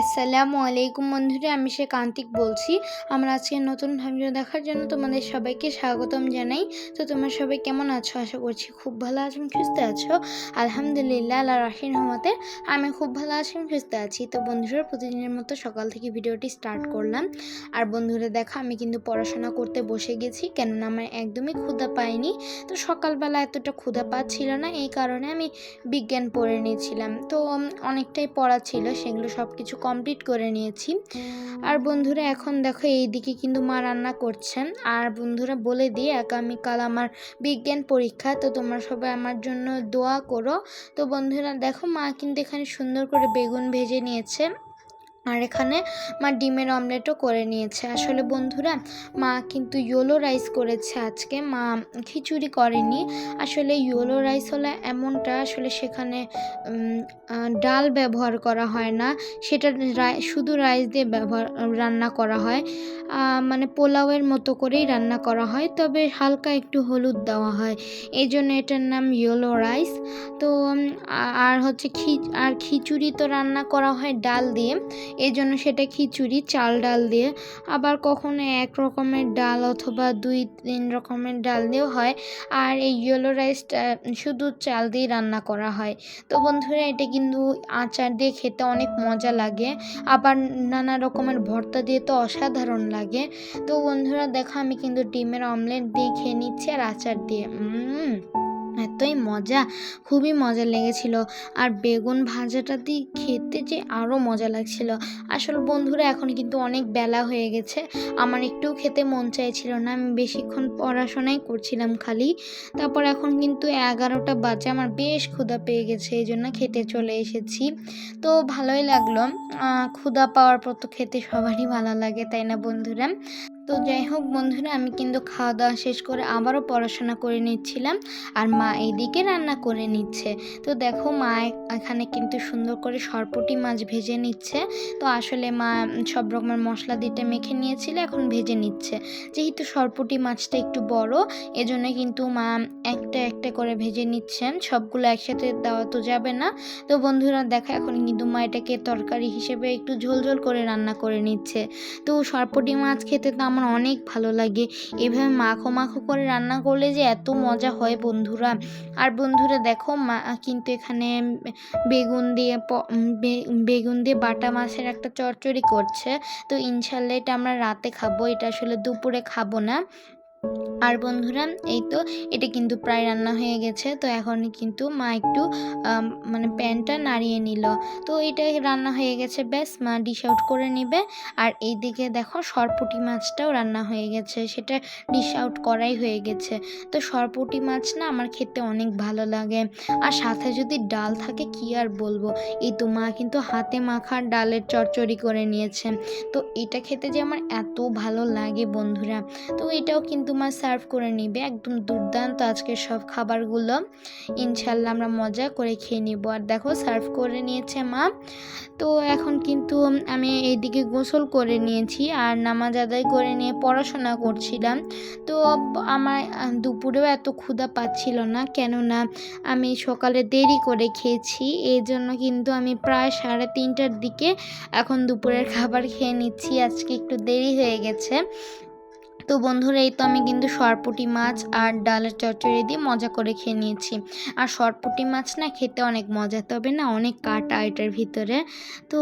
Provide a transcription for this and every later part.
আসসালামু আলাইকুম বন্ধুরা, আমি সে কান্তিক বলছি। আমরা আজকে নতুন ভিডিও দেখার জন্য তোমাদের সবাইকে স্বাগতম জানাই। তো তোমরা সবাই কেমন আছো? আশা করছি খুব ভালো আছো, সুস্থ আছো। আলহামদুলিল্লাহ, আল্লাহ রাহির রহমতে আমি খুব ভালো আছি সুস্থ আছি। তো বন্ধুরা, প্রতিদিনের মতো সকাল থেকে ভিডিওটি স্টার্ট করলাম। আর বন্ধুরা, দেখা, আমি কিন্তু পড়াশোনা করতে বসে গেছি, কেননা আমার একদমই ক্ষুধা পাইনি। তো সকালবেলা এতটা ক্ষুধা পাচ্ছিল না, এই কারণে আমি বিজ্ঞান পড়ে নিয়েছিলাম। তো অনেকটাই পড়া ছিল, সেগুলো সব কিছু কমপ্লিট করে নিয়েছি। আর বন্ধুরা, এখন দেখো এই দিকে কিন্তু মা রান্না করছেন। আর বন্ধুরা, বলে দিই, আগামীকাল আমার বিজ্ঞান পরীক্ষা, তো তোমরা সবাই আমার জন্য দোয়া করো। তো বন্ধুরা, দেখো মা কিন্তু এখানে সুন্দর করে বেগুন ভেজে নিয়েছে। আর এখানে মা ডিমের অমলেটও করে নিয়েছে। আসলে বন্ধুরা, মা কিন্তু ইয়োলো রাইস করেছে আজকে। মা খিচুড়ি করেনি। আসলে ইয়োলো রাইস হলে এমনটা, আসলে সেখানে ডাল ব্যবহার করা হয় না। সেটা শুধু রাইস দিয়ে ব্যবহার, রান্না করা হয়। মানে পোলাওয়ের মতো করেই রান্না করা হয়। তবে হালকা একটু হলুদ দেওয়া হয়। এই জন্য এটার নাম ইয়োলো রাইস। তো আর হচ্ছে খি, আর খিচুড়ি তো রান্না করা হয় ডাল দিয়ে। এই জন্য সেটা খিচুড়ি, চাল ডাল দিয়ে। আবার কখনো এক রকমের ডাল অথবা দুই, তিন রকমের ডাল দিয়েও হয়। আর এই ইয়েলো রাইসটা শুধু চাল দিয়ে রান্না করা হয়। তো বন্ধুরা, এটা কিন্তু আচার দিয়ে খেতে অনেক মজা লাগে। আবার নানা রকমের ভর্তা দিয়ে তো অসাধারণ লাগে। তো বন্ধুরা, দেখো আমি কিন্তু ডিমের অমলেট দিয়ে খেয়ে নিচ্ছি আর আচার দিয়ে। এতই মজা, খুবই মজা লেগেছিল। আর বেগুন ভাজাটা দিয়ে খেতে যে আরও মজা লাগছিল। আসলে বন্ধুরা, এখন কিন্তু অনেক বেলা হয়ে গেছে। আমার একটু খেতে মন চাইছিল না। আমি বেশিক্ষণ পড়াশোনাই করছিলাম খালি। তারপর এখন কিন্তু এগারোটা বাজে। আমার বেশ ক্ষুধা পেয়ে গেছে, এই জন্য খেতে চলে এসেছি। তো ভালোই লাগল। ক্ষুধা পাওয়ার পর তো খেতে সবারই ভালো লাগে, তাই না বন্ধুরা? তো যাই হোক বন্ধুরা, আমি কিন্তু খাওয়া দাওয়া শেষ করে আবারও পড়াশোনা করে নিচ্ছিলাম আর মা এইদিকে রান্না করে নিচ্ছে। তো দেখো মা এখানে কিন্তু সুন্দর করে সরপটি মাছ ভেজে নিচ্ছে। তো আসলে মা সব রকমের মশলা দিতে মেখে নিয়েছিল, এখন ভেজে নিচ্ছে। যেহেতু সরপটি মাছটা একটু বড়, এজন্য কিন্তু মা একটা একটা করে ভেজে নিচ্ছেন, সবগুলো একসাথে দেওয়া তো যাবে না। তো বন্ধুরা, দেখো এখন কিন্তু মা এটাকে তরকারি হিসেবে একটু ঝোল ঝোল করে রান্না করে নিচ্ছে। তো সরপটি মাছ খেতে তো আমার অনেক ভালো লাগে। এভাবে মাখো মাখো করে রান্না করলে যে এত মজা হয় বন্ধুরা। আর বন্ধুরা দেখো, মা কিন্তু এখানে বেগুন দিয়ে বেগুন দিয়ে বাটা মাছের একটা চচ্চড়ি করছে। তো ইনশাল্লাহ এটা আমরা রাতে খাব। এটা আসলে দুপুরে খাব না। আর বন্ধুরা, এই তো, এটা কিন্তু প্রায় রান্না হয়ে গেছে। তো এখন কিন্তু মা একটু মানে প্যানটা নাড়িয়ে নিল। তো এটা রান্না হয়ে গেছে, ব্যাস, মা ডিশ আউট করে নিবে। আর এইদিকে দেখো, সরপুটি মাছটাও রান্না হয়ে গেছে, সেটা ডিশ আউট করাই হয়ে গেছে। তো সরপুটি মাছ না আমার খেতে অনেক ভালো লাগে। আর সাথে যদি ডাল থাকে, কি আর বলব? এই তো মা কিন্তু হাতে মাখার ডালের চচ্চড়ি করে নিয়েছে। তো এটা খেতে যে আমার এত ভালো লাগে বন্ধুরা। তো এটাও কিন্তু মা সার্ভ করে নিবে। একদম দুর্দান্ত আজকের সব খাবারগুলো। ইনশাল্লাহ আমরা মজা করে খেয়ে নিব। আর দেখো সার্ভ করে নিয়েছে মা। তো এখন কিন্তু আমি এইদিকে গোসল করে নিয়েছি আর নামাজ আদায় করে নিয়ে পড়াশোনা করছিলাম। তো আমার দুপুরেও এত ক্ষুধা পাচ্ছিল না, কেননা আমি সকালে দেরি করে খেয়েছি। এই জন্য কিন্তু আমি প্রায় সাড়ে তিনটার দিকে এখন দুপুরের খাবার খেয়ে নিচ্ছি। আজকে একটু দেরি হয়ে গেছে। তো বন্ধুরা, এই তো আমি কিন্তু সরপুটি মাছ আর ডালের চচ্চড়ি দিয়ে মজা করে খেয়ে নিয়েছি। আর সরপুটি মাছ না খেতে অনেক মজা, তবে না অনেক কাটা এটার ভিতরে। তো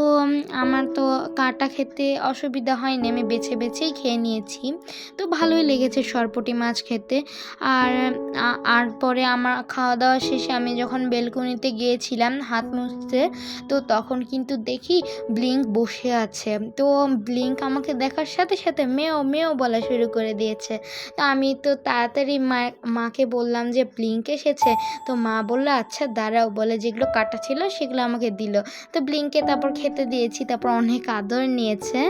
আমার তো কাটা খেতে অসুবিধা হয়নি, আমি বেছে বেছেই খেয়ে নিয়েছি। তো ভালোই লেগেছে সরপুটি মাছ খেতে। আর আর পরে আমার খাওয়া দাওয়া শেষে আমি যখন বেলকনিতে গিয়েছিলাম হাত মুছতে, তো তখন কিন্তু দেখি ব্লিঙ্ক বসে আছে। তো ব্লিঙ্ক আমাকে দেখার সাথে সাথে মেয়েও মেয়েও বলা শুরু করে দিয়েছে। তো আমি তো তাড়াতাড়ি মা, মাকে বললাম যে ব্লিঙ্ক এসেছে। তো মা বলল আচ্ছা দাঁড়াও। বলে, যেগুলো কাটা ছিল সেগুলো আমাকে দিল। তো ব্লিঙ্কে তারপর খেতে দিয়েছি, তারপর অনেক আদর নিয়েছে।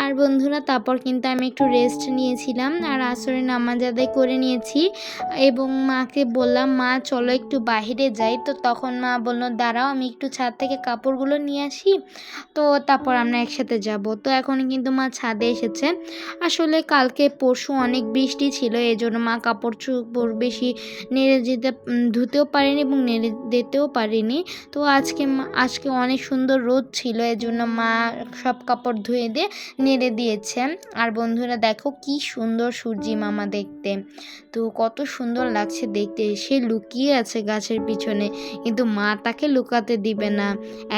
আর বন্ধুরা, তারপর কিন্তু আমি একটু রেস্ট নিয়েছিলাম আর আসরে নামাজ আদায় করে নিয়েছি। এবং মাকে বললাম, মা, চলো একটু বাইরে যাই। তো তখন মা বলল, দাঁড়াও, আমি একটু ছাদ থেকে কাপড়গুলো নিয়ে আসি। তো তারপর আমরা একসাথে যাব। তো এখন কিন্তু মা ছাদে এসেছে। আসলে কালকে পরশু অনেক বৃষ্টি ছিল এই জন্য মা কাপড় চোপড় বেশি নেড়ে যেতে ধুতেও পারেনি এবং নেড়ে দিতেও পারেনি। তো আজকে আজকে অনেক সুন্দর রোদ ছিল এই জন্য মা সব কাপড় ধুয়ে দিয়ে নেড়ে দিয়েছে। আর বন্ধুরা দেখো কি সুন্দর সূর্যি মামা দেখতে। তো কত সুন্দর লাগছে দেখতে, সে লুকিয়ে আছে গাছের পিছনে, কিন্তু মা তাকে লুকাতে দিবে না।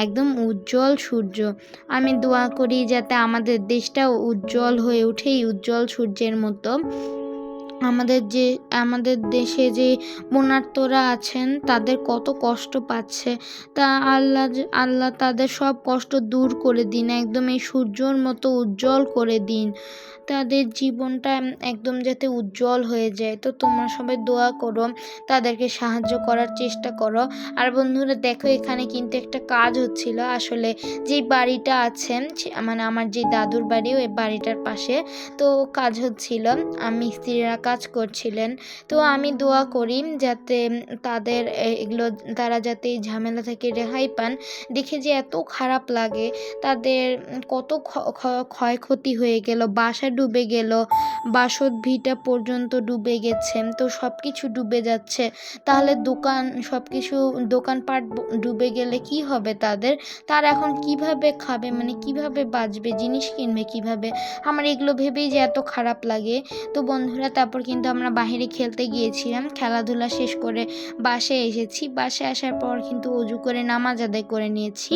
একদম উজ্জ্বল সূর্য। আমি দোয়া করি যাতে আমাদের দেশটাও উজ্জ্বল হয়ে এই উজ্জ্বল সূর্যের মতো আমাদের যে, আমাদের দেশে যে বন্যার্তরা আছেন, তাদের কত কষ্ট পাচ্ছে। তা আল্লাহ আল্লাহ তাদের সব কষ্ট দূর করে দিন, একদম এই সূর্যর মতো উজ্জ্বল করে দিন। তাদের জীবনটা একদম যাতে উজ্জ্বল হয়ে যায়। তো তোমরা সবাই দোয়া করো, তাদেরকে সাহায্য করার চেষ্টা করো। আর বন্ধুরা, দেখো এখানে কিন্তু একটা কাজ হচ্ছিল। আসলে যে বাড়িটা আছে মানে আমার যে দাদুর বাড়ি ওই বাড়িটার পাশে, তো কাজ হচ্ছিল। মিস্ত্রিরা কাজ করছিলেন। তো আমি দোয়া করি যাতে তাদের এগুলো, তারা যাতে এই ঝামেলা থেকে রেহাই পান। দেখে যে এত খারাপ লাগে, তাদের কত ক্ষ- ক্ষ- ক্ষয়ক্ষতি হয়ে গেল, বাসা ডুবে গেল, বাসত ভিটা পর্যন্ত ডুবে গেছে, তো সব কিছু ডুবে যাচ্ছে। তাহলে দোকান সব কিছু দোকানপাট ডুবে গেলে কি হবে তাদের? তারা এখন কীভাবে খাবে মানে কীভাবে বাঁচবে, জিনিস কিনবে কীভাবে? আমার এগুলো ভেবেই যে এত খারাপ লাগে। তো বন্ধুরা, তারপর কিন্তু আমরা বাহিরে খেলতে গিয়েছিলাম। খেলাধুলা শেষ করে বাসায় এসেছি। বাসায় আসার পর কিন্তু অজু করে নামাজ আদায় করে নিয়েছি।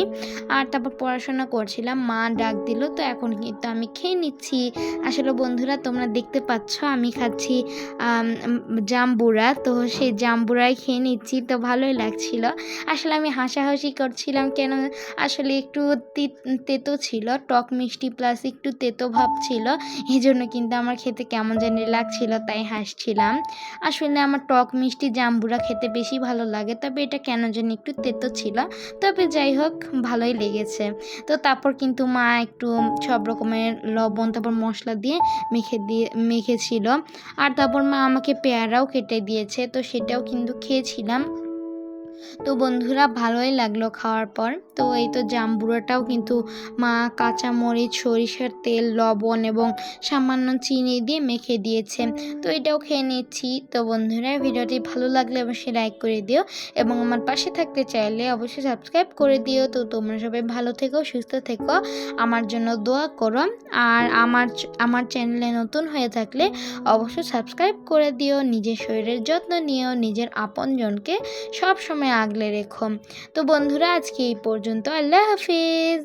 আর তারপর পড়াশোনা করছিলাম। মা ডাক দিল, তো এখন কিন্তু আমি খেয়ে নিচ্ছি। আসলে বন্ধুরা, তোমরা দেখতে পাচ্ছ, আমি খাচ্ছি জাম্বুরা। তো সেই জাম্বুরাই খেয়ে নিচ্ছি। তো ভালোই লাগছিল। আসলে আমি হাসাহাসি করছিলাম কেন? আসলে একটু তেতো ছিল। টক মিষ্টি প্লাস একটু তেতো ভাব ছিল। এই জন্য কিন্তু আমার খেতে কেমন জানি লাগছিল। তাই হাসছিলাম। আসলে আমার টক মিষ্টি জাম্বুরা খেতে বেশি ভালো লাগে, তবে এটা কেন যেন একটু তেতো ছিল। তবে যাই হোক, ভালোই লেগেছে। তো তারপর কিন্তু মা একটু সব রকমের লবণ, তারপর মশলা দিয়ে মেখে দিয়ে, মেখেছিল। আর তারপর মা আমাকে পেয়ারাও কেটে দিয়েছে, তো সেটাও কিন্তু খেয়েছিলাম। তো বন্ধুরা ভালোই লাগল খাওয়ার পর। তো এই তো জাম্বুরাটাও কিন্তু মা কাঁচা মরিচ, সরিষার তেল, লবণ এবং সামান্য চিনি দিয়ে মেখে দিয়েছে। তো এটাও খেয়ে নিচ্ছি। তো বন্ধুরা, ভিডিওটি ভালো লাগলে অবশ্যই লাইক করে দিও এবং আমার পাশে থাকতে চাইলে অবশ্যই সাবস্ক্রাইব করে দিও। তো তোমরা সবাই ভালো থেকো, সুস্থ থেকো, আমার জন্য দোয়া করো। আর আমার আমার চ্যানেলে নতুন হয়ে থাকলে অবশ্যই সাবস্ক্রাইব করে দিও। নিজের শরীরের যত্ন নিও, নিজের আপনজনকে সব সময় আগলে রেখো। তো বন্ধুরা আজকে এই পর্যন্ত আল্লাহ হাফিজ।